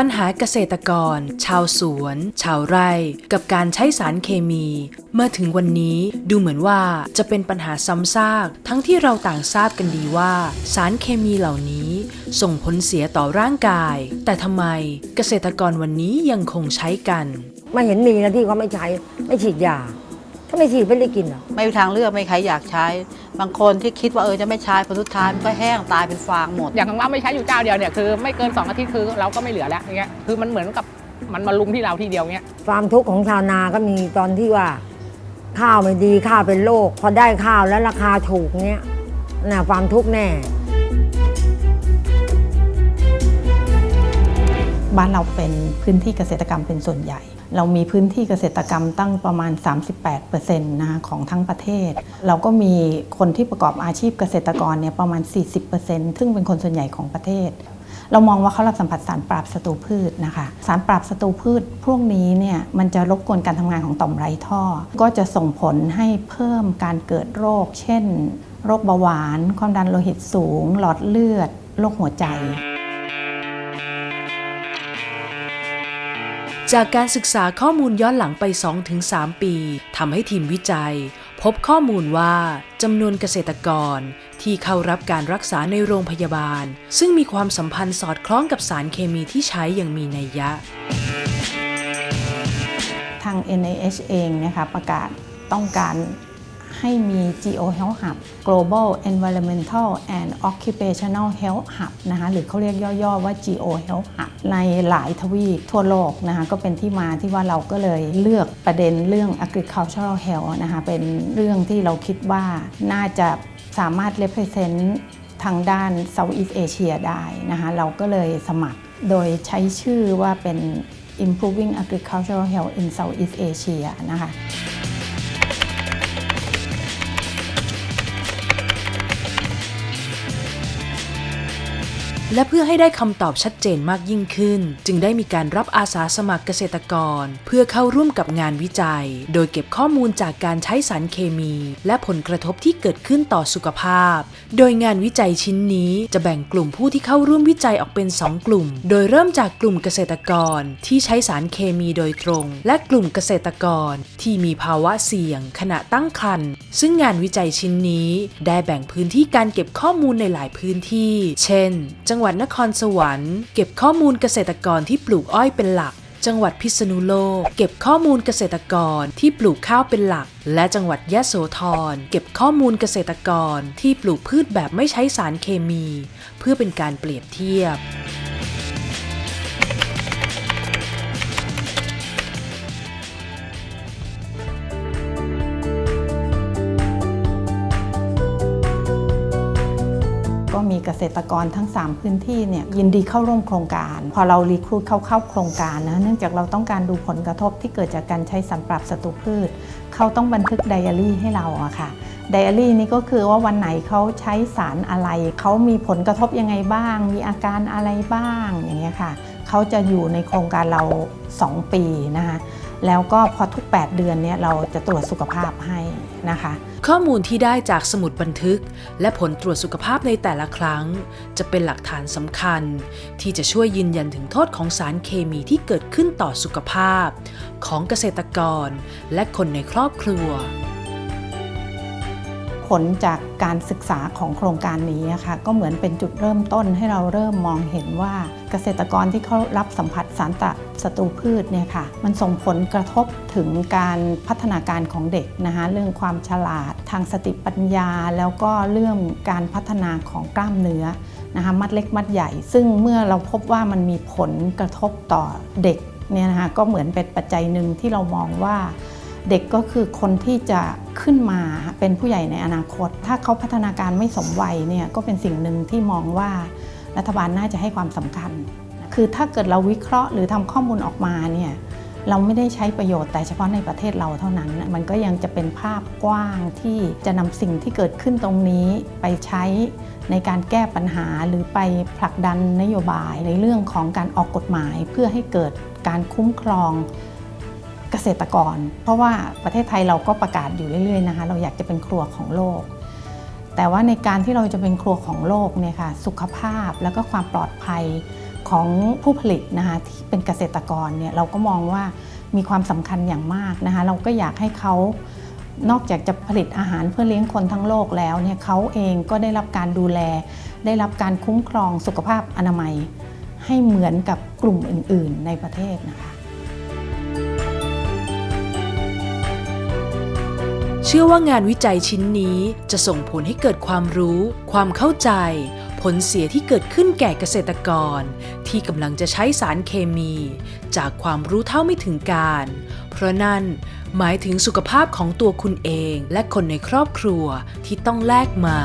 ปัญหาเกษตรกร ชาวสวน ชาวไร่ กับการใช้สารเคมี เมื่อถึงวันนี้ดูเหมือนว่าจะเป็นปัญหาซ้ำซาก ทั้งที่เราต่างทราบกันดีว่า สารเคมีเหล่านี้ ส่งผลเสียต่อร่างกาย แต่ทำไมเกษตรกรวันนี้ยังคงใช้กัน ไม่เห็นมีนะที่เขาไม่ใช้ไม่ฉีดยาถ้า ไม่ฉีดไม่ได้กินหรอกไม่มีทางเลือกไม่มีใครอยากใช้ บางคนที่คิดว่าเออจะไม่ใช้ผลสุดท้ายมันก็แห้งตายเป็นฟางหมด อย่างของเราไม่ใช้อยู่เจ้าเดียวเนี่ยคือไม่เกิน 2 อาทิตย์คือเราก็ไม่เหลือแล้วอย่างเงี้ยคือมันเหมือนกับมันมาลุมที่เราทีเดียวเงี้ยความทุกข์ของชาวนาก็มีตอนที่ว่า ข้าวไม่ดีข้าวเป็นโรคพอได้ข้าวแล้วราคาถูกเนี้ยน่ะความทุกข์แน่ บ้านเราเป็นพื้นที่เกษตรกรรมเป็นส่วนใหญ่ เรามีพื้นที่เกษตรกรรมตั้งประมาณ 38%นะคะของทั้งประเทศ เราก็มีคนที่ประกอบอาชีพเกษตรกรเนี่ยประมาณ 40%ซึ่งเป็นคนส่วนใหญ่ของประเทศ เรามองว่าเขารับสัมผัสสารปราบศัตรูพืชนะคะ สารปราบศัตรูพืชพวกนี้เนี่ยมันจะรบกวนการทำงานของต่อมไรท่อ ก็จะส่งผลให้เพิ่มการเกิดโรค เช่น โรคเบาหวาน ความดันโลหิตสูง หลอดเลือด โรคหัวใจ จากการศึกษาข้อมูลย้อนหลังไป 2-3 ปีทำให้ทีมวิจัย พบข้อมูลว่าจำนวนเกษตรกร ที่เข้ารับการรักษาในโรงพยาบาล ซึ่งมีความสัมพันธ์สอดคล้องกับสารเคมีที่ใช้อย่างมีนัยยะ ทาง NIH เองนะคะประกาศต้องการ ให้มี Geo Health Hub Global Environmental and Occupational Health Hub นะคะหรือเขาเรียกย่อๆว่า Geo Health Hub ในหลายทวีปทั่วโลกนะคะก็เป็นที่มาที่ว่าเราก็เลยเลือกประเด็นเรื่อง agricultural health นะคะเป็นเรื่องที่เราคิดว่าน่าจะสามารถ represent ทางด้าน Southeast Asia ได้นะคะเราก็เลยสมัครโดยใช้ชื่อว่าเป็น Improving Agricultural Health in Southeast Asia นะคะ และเพื่อให้ได้คำตอบชัดเจนมากยิ่งขึ้น จึงได้มีการรับอาสาสมัครเกษตรกร เพื่อเข้าร่วมกับงานวิจัย โดยเก็บข้อมูลจากการใช้สารเคมี และผลกระทบที่เกิดขึ้นต่อสุขภาพ โดยงานวิจัยชิ้นนี้จะแบ่งกลุ่มผู้ที่เข้าร่วมวิจัยออกเป็น 2 กลุ่ม โดยเริ่มจากกลุ่มเกษตรกรที่ใช้สารเคมีโดยตรง และกลุ่มเกษตรกรที่มีภาวะเสี่ยง ขณะตั้งครรภ์ซึ่งงานวิจัยชิ้นนี้ ได้แบ่งพื้นที่การเก็บข้อมูลในหลายพื้นที่ เช่นจังังหวัดนครสวรรค์ เก็บข้อมูลเกษตรกรที่ปลูกอ้อยเป็นหลัก จังหวัดพิษณุโลก เก็บข้อมูลเกษตรกรที่ปลูกข้าวเป็นหลัก และจังหวัดยะโสธรเก็บข้อมูลเกษตรกรที่ปลูกพืชแบบไม่ใช้สารเคมี เพื่อเป็นการเปรียบเทียบ ก็มีเกษตรกรทั้ง 3 พื้นที่เนี่ยยินดีเข้าร่วมโครงการ พอเรารีครูดเข้าเข้าโครงการนะเนื่องจากเราต้องการดูผลกระทบที่เกิดจากการใช้สารปรับศัตรูพืช เขาต้องบันทึกไดอารี่ให้เราอะค่ะไดอารี่นี่ก็คือว่าวันไหนเขาใช้สารอะไร เขามีผลกระทบยังไงบ้าง มีอาการอะไรบ้างอย่างเงี้ยค่ะเขาจะอยู่ในโครงการเรา 2 ปีนะคะ แล้วก็พอทุก 8 เดือนเนี่ยเราจะตรวจสุขภาพให้นะคะ ข้อมูลที่ได้จากสมุดบันทึก และผลตรวจสุขภาพในแต่ละครั้ง จะเป็นหลักฐานสำคัญ ที่จะช่วยยืนยันถึงโทษของสารเคมีที่เกิดขึ้นต่อสุขภาพ ของเกษตรกร และคนในครอบครัว ผลจากการศึกษาของโครงการนี้นะคะก็เหมือนเป็นจุดเริ่มต้นให้เราเริ่มมองเห็นว่าเกษตรกรที่เขารับสัมผัสสารตะศัตรูพืชเนี่ยค่ะมันส่งผลกระทบถึงการพัฒนาการของเด็กนะคะเรื่องความฉลาดทางสติปัญญา แล้วก็เรื่องการพัฒนาของกล้ามเนื้อนะคะมัดเล็กมัดใหญ่ ซึ่งเมื่อเราพบว่ามันมีผลกระทบต่อเด็กเนี่ยนะคะก็เหมือนเป็นปัจจัยหนึ่งที่เรามองว่า เด็กก็คือคนที่จะขึ้นมาเป็นผู้ใหญ่ในอนาคต ถ้าเขาพัฒนาการไม่สมวัยเนี่ยก็เป็นสิ่งหนึ่งที่มองว่ารัฐบาลน่าจะให้ความสำคัญ คือถ้าเกิดเราวิเคราะห์หรือทำข้อมูลออกมาเนี่ยเราไม่ได้ใช้ประโยชน์แต่เฉพาะในประเทศเราเท่านั้น มันก็ยังจะเป็นภาพกว้างที่จะนำสิ่งที่เกิดขึ้นตรงนี้ไปใช้ในการแก้ปัญหาหรือไปผลักดันนโยบายในเรื่องของการออกกฎหมาย เพื่อให้เกิดการคุ้มครอง เกษตรกร เพราะว่าประเทศไทยเราก็ประกาศอยู่เรื่อยๆนะคะเราอยากจะเป็นครัวของโลก แต่ว่าในการที่เราจะเป็นครัวของโลกเนี่ยค่ะสุขภาพแล้วก็ความปลอดภัยของผู้ผลิตนะคะที่เป็นเกษตรกรเนี่ยเราก็มองว่ามีความสำคัญอย่างมากนะคะเราก็อยากให้เขานอกจากจะผลิตอาหารเพื่อเลี้ยงคนทั้งโลกแล้วเนี่ยเขาเองก็ได้รับการดูแล ได้รับการคุ้มครองสุขภาพอนามัย ให้เหมือนกับกลุ่มอื่น ๆ ในประเทศนะคะ เชื่อว่างานวิจัยชิ้นนี้จะส่งผลให้เกิดความรู้ ความเข้าใจ ผลเสียที่เกิดขึ้นแก่เกษตรกร ที่กำลังจะใช้สารเคมี จากความรู้เท่าไม่ถึงการ เพราะนั่นหมายถึงสุขภาพของตัวคุณเองและคนในครอบครัวที่ต้องแลกมา